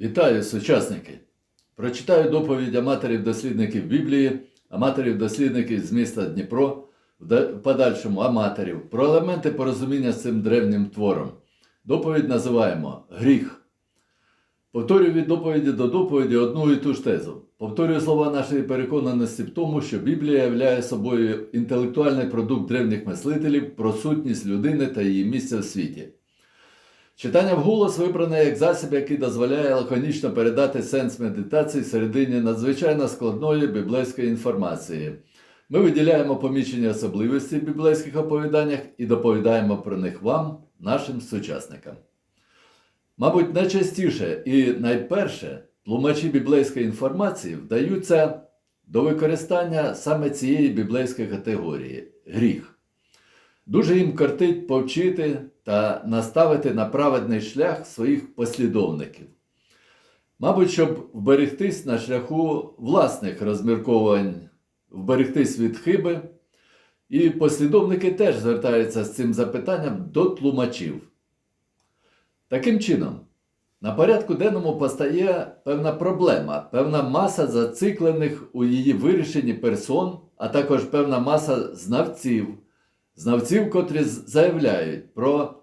Вітаю, сучасники! Прочитаю доповідь аматорів-дослідників Біблії, аматорів-дослідників з міста Дніпро, в подальшому аматорів, про елементи порозуміння з цим древнім твором. Доповідь називаємо Гріх. Повторюю від доповіді до доповіді одну і ту ж тезу. Повторюю слова нашої переконаності в тому, що Біблія являє собою інтелектуальний продукт древніх мислителів про сутність людини та її місце в світі. Читання вголос вибране як засіб, який дозволяє лаконічно передати сенс медитації середині надзвичайно складної біблейської інформації. Ми виділяємо помічені особливості в біблейських оповіданнях і доповідаємо про них вам, нашим сучасникам. Мабуть, найчастіше і найперше тлумачі біблейської інформації вдаються до використання саме цієї біблейської категорії гріх. Дуже їм кортить повчити та наставити на праведний шлях своїх послідовників. Мабуть, щоб вберегтись на шляху власних розмірковань, вберегтись від хиби, і послідовники теж звертаються з цим запитанням до тлумачів. Таким чином, на порядку денному постає певна проблема, певна маса зациклених у її вирішенні персон, а також певна маса знавців, знавців, котрі заявляють про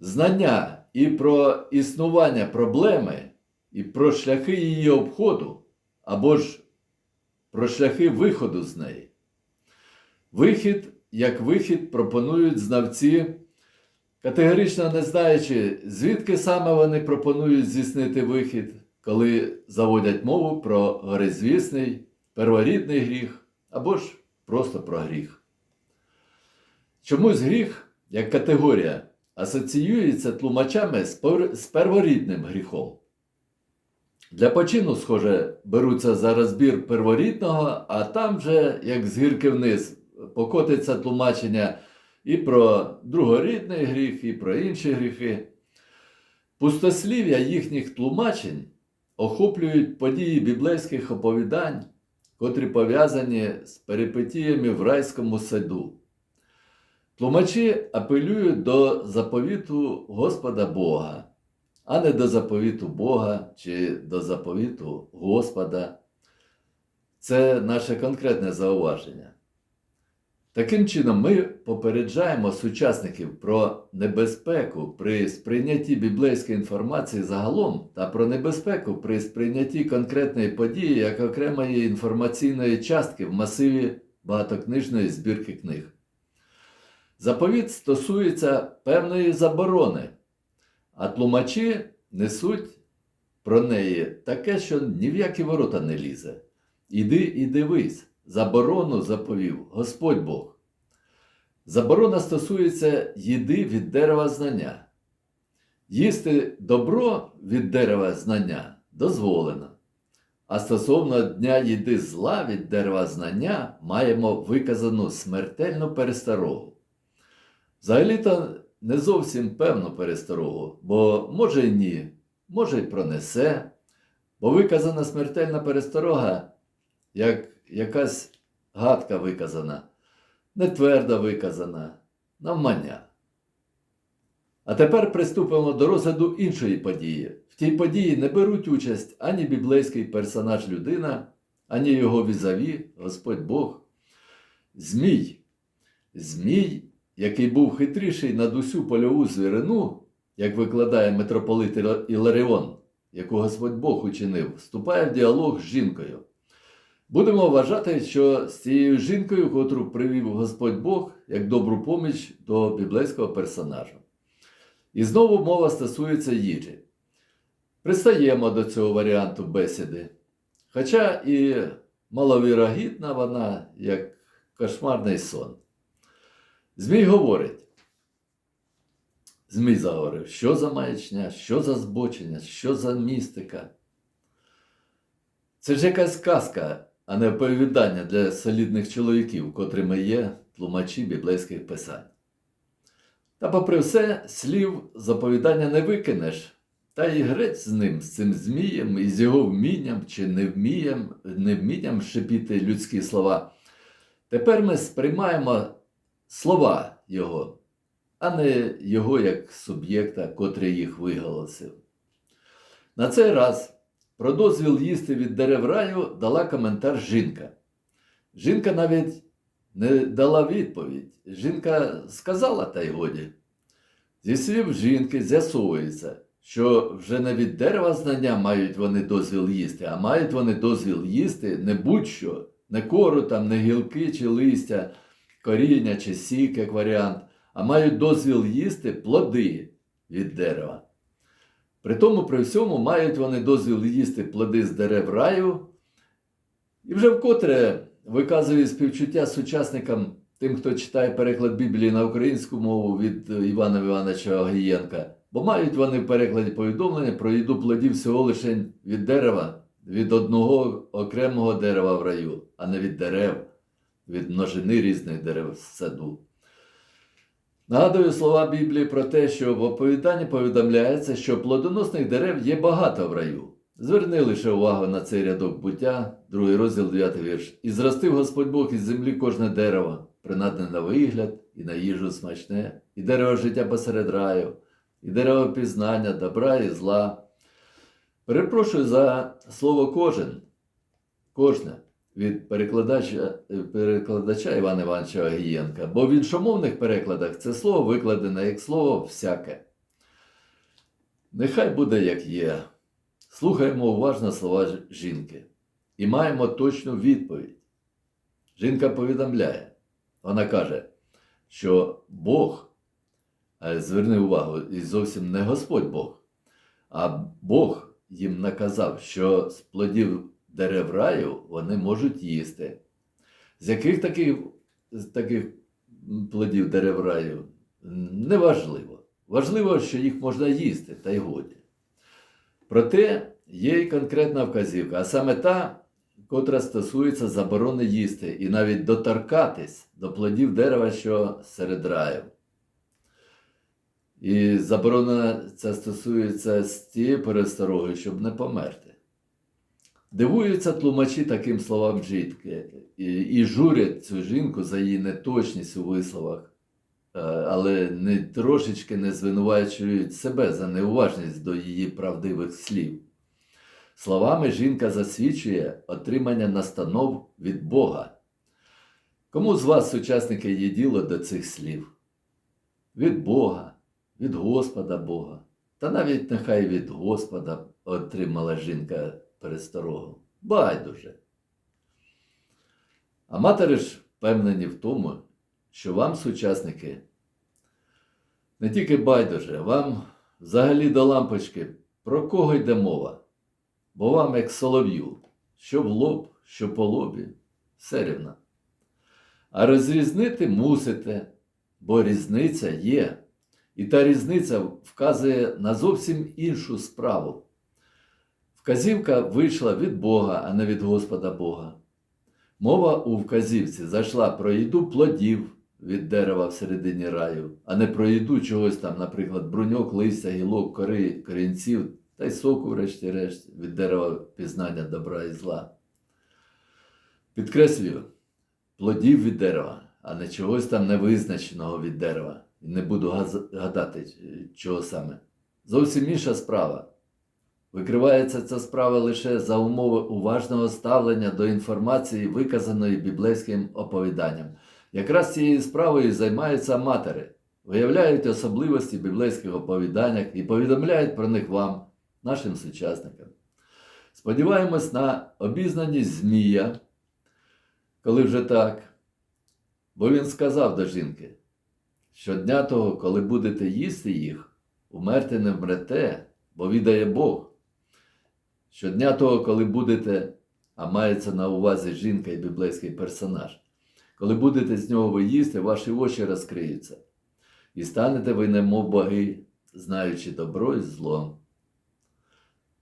знання і про існування проблеми, і про шляхи її обходу, або ж про шляхи виходу з неї. Вихід як вихід пропонують знавці, категорично не знаючи, звідки саме вони пропонують здійснити вихід, коли заводять мову про горизвісний, перворідний гріх або ж просто про гріх. Чомусь гріх, як категорія, асоціюється тлумачами з перворідним гріхом. Для почину, схоже, беруться за розбір перворідного, а там же, як з гірки вниз, покотиться тлумачення і про другорідний гріх, і про інші гріхи. Пустослів'я їхніх тлумачень охоплюють події біблейських оповідань, котрі пов'язані з перипетіями в райському саду. Тлумачі апелюють до заповіту Господа Бога, а не до заповіту Бога чи до заповіту Господа. Це наше конкретне зауваження. Таким чином, ми попереджаємо сучасників про небезпеку при сприйнятті біблейської інформації загалом та про небезпеку при сприйнятті конкретної події як окремої інформаційної частки в масиві багатокнижної збірки книг. Заповіт стосується певної заборони, а тлумачі несуть про неї таке, що ні в які ворота не лізе. Іди і дивись, заборону заповів Господь Бог. Заборона стосується їди від дерева знання. Їсти добро від дерева знання дозволено. А стосовно дня їди зла від дерева знання маємо виказану смертельну пересторогу. Взагалі-то не зовсім певну пересторогу, бо може й ні, може й пронесе, бо виказана смертельна пересторога, як якась гадка виказана, не твердо виказана, навмання. А тепер приступимо до розгляду іншої події. В тій події не беруть участь ані біблейський персонаж людина, ані його візаві, Господь Бог. Змій. Змій, який був хитріший над усю польову звірину, як викладає митрополит Іларіон, яку Господь Бог учинив, вступає в діалог з жінкою. Будемо вважати, що з цією жінкою, котру привів Господь Бог як добру поміч до біблейського персонажа. І знову мова стосується їжі. Пристаємо до цього варіанту бесіди. Хоча і маловірогідна вона, як кошмарний сон. Змій говорить. Змій заговорив, що за маячня, що за збочення, що за містика. Це ж якась казка, а не оповідання для солідних чоловіків, котрими є тлумачі біблейських писань. Та, попри все, слів заповідання не викинеш, та й грець з ним, з цим змієм, і з його вмінням чи невмінням, невмінням шипіти людські слова. Тепер ми сприймаємо слова його, а не його як суб'єкта, котрий їх виголосив. На цей раз про дозвіл їсти від дерев раю дала коментар жінка. Жінка навіть не дала відповідь. Жінка сказала, та й годі. Зі слів жінки з'ясовується, що вже не від дерева знання мають вони дозвіл їсти, а мають вони дозвіл їсти не будь-що, не кору, там, не гілки чи листя, коріння чи сік, як варіант, а мають дозвіл їсти плоди від дерева. При тому, при всьому, мають вони дозвіл їсти плоди з дерев раю, і вже вкотре виказує співчуття сучасникам, тим, хто читає переклад Біблії на українську мову від е, Івана Івановича Огієнка, бо мають вони в перекладі повідомлення про їду плодів всього лише від дерева, від одного окремого дерева в раю, а не від дерев, від множини різних дерев в саду. Нагадую слова Біблії про те, що в оповіданні повідомляється, що плодоносних дерев є багато в раю. Зверни лише увагу на цей рядок буття, другий розділ, 9 вірш. І зростив Господь Бог із землі кожне дерево, принадне на вигляд і на їжу смачне, і дерево життя посеред раю, і дерево пізнання, добра і зла. Перепрошую за слово кожен, кожне від перекладача, перекладача Івана Івановича Огієнка, бо в іншомовних перекладах це слово викладене як слово всяке. Нехай буде як є. Слухаємо уважно слова жінки і маємо точну відповідь. Жінка повідомляє, вона каже, що Бог, е, зверни увагу, і зовсім не Господь Бог, а Бог їм наказав, що з плодів дерев раю вони можуть їсти. З яких таких, з таких плодів дерев раю? Неважливо. Важливо, що їх можна їсти, та й годі. Проте є і конкретна вказівка, а саме та, котра стосується заборони їсти і навіть доторкатись до плодів дерева, що серед раю. І заборона ця стосується з тієї перестороги, щоб не померти. Дивуються тлумачі таким словам жінки і, і журять цю жінку за її неточність у висловах, е, але не трошечки не звинувачують себе за неуважність до її правдивих слів. Словами жінка засвідчує отримання настанов від Бога. Кому з вас, сучасники, є діло до цих слів? Від Бога, від Господа Бога. Та навіть нехай від Господа отримала жінка пересторогу. Байдуже. А матері ж впевнені в тому, що вам, сучасники, не тільки байдуже, вам взагалі до лампочки, про кого йде мова? Бо вам, як солов'ю, що в лоб, що по лобі, все рівно. А розрізнити мусите, бо різниця є. І та різниця вказує на зовсім іншу справу. Вказівка вийшла від Бога, а не від Господа Бога. Мова у вказівці зайшла про їду плодів від дерева всередині раю, а не про їду чогось там, наприклад, бруньок, листя, гілок, кори, корінців та й соку, врешті-решт, від дерева пізнання добра і зла. Підкреслюю, плодів від дерева, а не чогось там невизначеного від дерева. І не буду гадати, чого саме. Зовсім інша справа. Викривається ця справа лише за умови уважного ставлення до інформації, виказаної біблейським оповіданням. Якраз цією справою займаються аматори, виявляють особливості біблейських оповіданнях і повідомляють про них вам, нашим сучасникам. Сподіваємось на обізнаність Змія, коли вже так. Бо він сказав до жінки, щодня того, коли будете їсти їх, умерти не вмрете, бо відає Бог. Щодня того, коли будете, а мається на увазі жінка і біблейський персонаж, коли будете з нього ви їсти, ваші очі розкриються, і станете ви немов боги, знаючи добро і зло.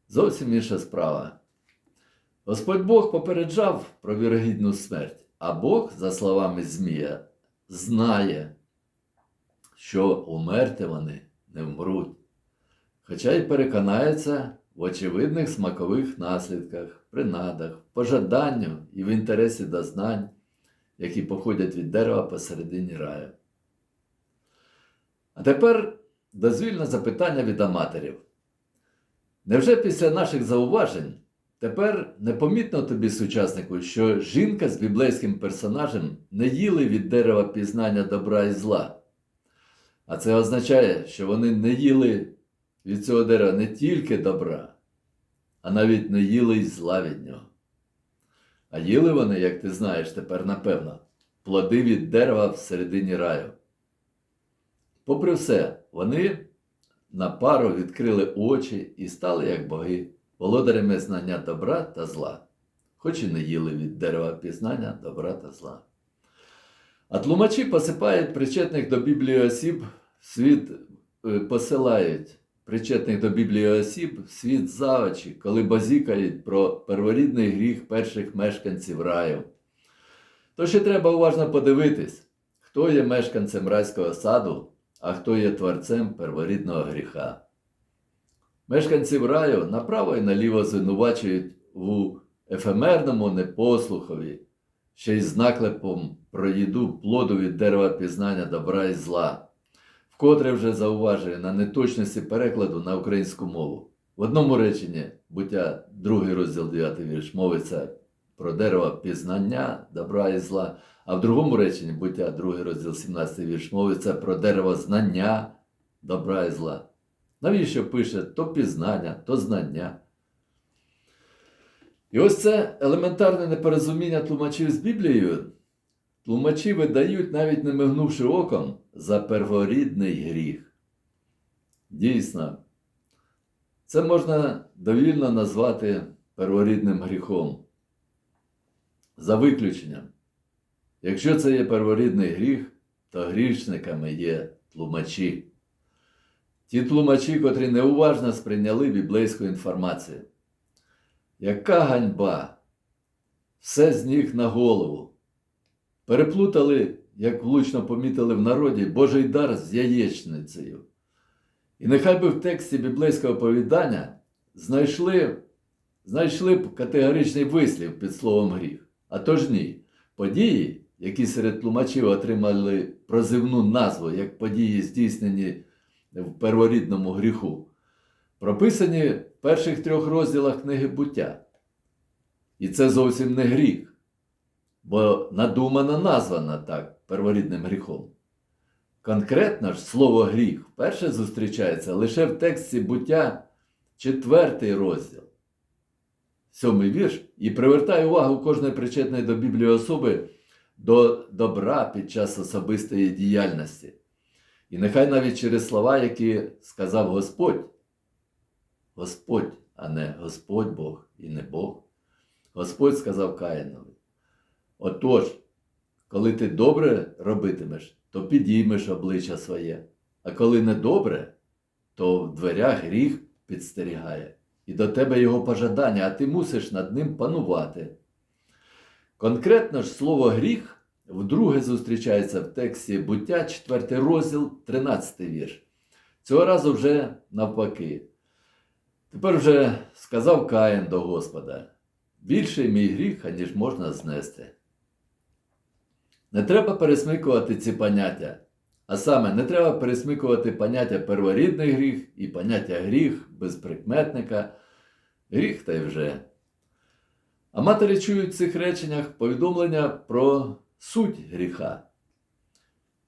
Зовсім інша справа. Господь Бог попереджав про вірогідну смерть, а Бог, за словами Змія, знає, що умерти вони не вмруть, хоча й переконається в очевидних смакових наслідках, принадах, пожаданню і в інтересі до знань, які походять від дерева посередині раю. А тепер дозвільне запитання від аматорів. Невже після наших зауважень тепер непомітно тобі, сучаснику, що жінка з біблейським персонажем не їли від дерева пізнання добра і зла? А це означає, що вони не їли від цього дерева не тільки добра, а навіть не їли й зла від нього. А їли вони, як ти знаєш тепер напевно, плоди від дерева всередині раю. Попри все, вони на пару відкрили очі і стали як боги, володарями знання добра та зла, хоч і не їли від дерева пізнання добра та зла. А тлумачі посипають причетних до Біблії осіб, світ е, посилають причетних до Біблії осіб світ за очі, коли базікають про перворідний гріх перших мешканців раю. То ще треба уважно подивитись, хто є мешканцем райського саду, а хто є творцем перворідного гріха. Мешканців раю направо і наліво звинувачують у ефемерному непослухові, ще й з наклепом про їду плоду від дерева пізнання добра і зла, вкотре вже зауважує на неточності перекладу на українську мову. В одному реченні буття, другий розділ 9 вірш, мовиться про дерево пізнання добра і зла, а в другому реченні буття, другий розділ 17 вірш, мовиться про дерево знання добра і зла. Навіщо пише то пізнання, то знання? І ось це елементарне непорозуміння тлумачів з Біблією. Тлумачі видають, навіть не мигнувши оком, за перворідний гріх. Дійсно, це можна довільно назвати перворідним гріхом. За виключенням. Якщо це є перворідний гріх, то грішниками є тлумачі. Ті тлумачі, котрі неуважно сприйняли біблейську інформацію. Яка ганьба! Все з них на голову. Переплутали, як влучно помітили в народі, Божий дар з яєчницею. І нехай би в тексті біблейського оповідання знайшли, знайшли б категоричний вислів під словом гріх. А то ж ні. Події, які серед тлумачів отримали прозивну назву як події, здійснені в перворідному гріху, прописані в перших трьох розділах книги буття. І це зовсім не гріх, бо надумано названа так перворідним гріхом. Конкретно ж слово гріх вперше зустрічається лише в тексті буття, четвертий розділ, сьомий вірш, і привертає увагу кожної причетної до Біблії особи до добра під час особистої діяльності. І нехай навіть через слова, які сказав Господь, Господь, а не Господь Бог і не Бог, Господь сказав Каїнові. Отож, коли ти добре робитимеш, то підіймеш обличчя своє, а коли не добре, то в дверях гріх підстерігає, і до тебе його пожадання, а ти мусиш над ним панувати. Конкретно ж слово гріх вдруге зустрічається в тексті буття, 4 розділ, 13 вірш. Цього разу вже навпаки. Тепер вже сказав Каїн до Господа: більший мій гріх, аніж можна знести. Не треба пересмикувати ці поняття. А саме, не треба пересмикувати поняття перворідний гріх і поняття гріх без прикметника. Гріх та й вже. А матері чують в цих реченнях повідомлення про суть гріха.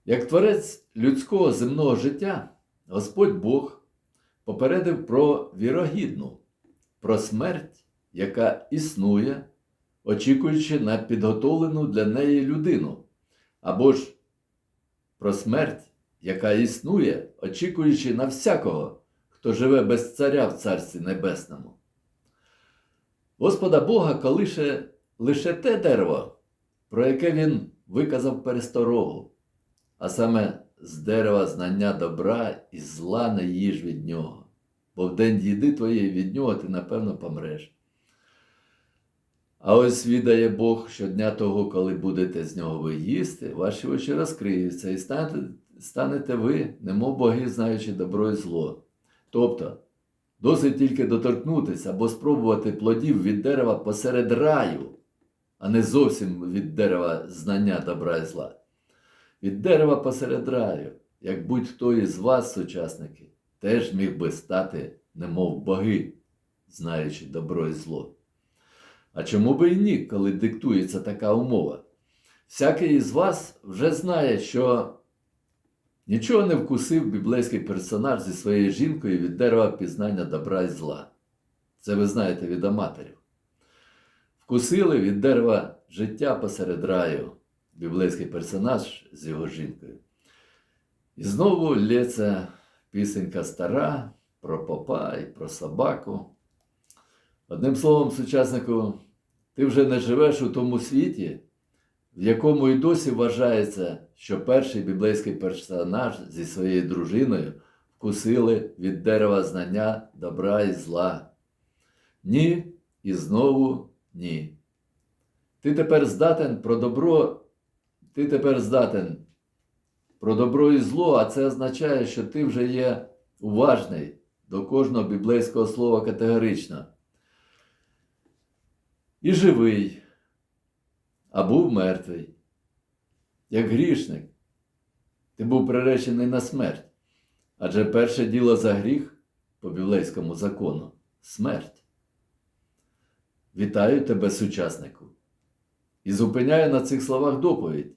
Як творець людського земного життя, Господь Бог попередив про вірогідну, про смерть, яка існує, очікуючи на підготовлену для неї людину, або ж про смерть, яка існує, очікуючи на всякого, хто живе без царя в Царстві Небесному. Господа Бога колише лише те дерево, про яке він виказав пересторогу, а саме з дерева знання добра і зла не їж від нього, бо в день їди твоєї від нього ти напевно помреш. А ось відає Бог щодня того, коли будете з нього ви їсти, ваші очі розкриються, і станете, станете ви, немов боги, знаючи добро і зло. Тобто, досить тільки доторкнутися або спробувати плодів від дерева посеред раю, а не зовсім від дерева знання добра і зла. Від дерева посеред раю, як будь-хто із вас, сучасники, теж міг би стати, немов боги, знаючи добро і зло. А чому би і ні, коли диктується така умова? Всякий із вас вже знає, що нічого не вкусив біблейський персонаж зі своєю жінкою від дерева пізнання добра і зла. Це ви знаєте від аматорів. Вкусили від дерева життя посеред раю, біблейський персонаж з його жінкою. І знову лється пісенька стара про попа і про собаку. Одним словом, сучаснику, ти вже не живеш у тому світі, в якому і досі вважається, що перший біблейський персонаж зі своєю дружиною вкусили від дерева знання добра і зла. Ні, і знову ні. Ти тепер здатен про добро, ти тепер здатен про добро і зло, а це означає, що ти вже є уважний до кожного біблейського слова категорично. І живий, а був мертвий. Як грішник, ти був приречений на смерть. Адже перше діло за гріх по біблейському закону смерть. Вітаю тебе, сучаснику, і зупиняю на цих словах доповідь,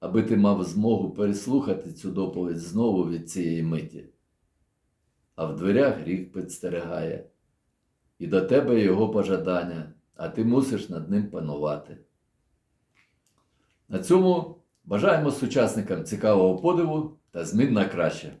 аби ти мав змогу переслухати цю доповідь знову від цієї миті. А в дверях гріх підстерегає, і до тебе його пожадання, а ти мусиш над ним панувати. На цьому бажаємо сучасникам цікавого подиву та змін на краще.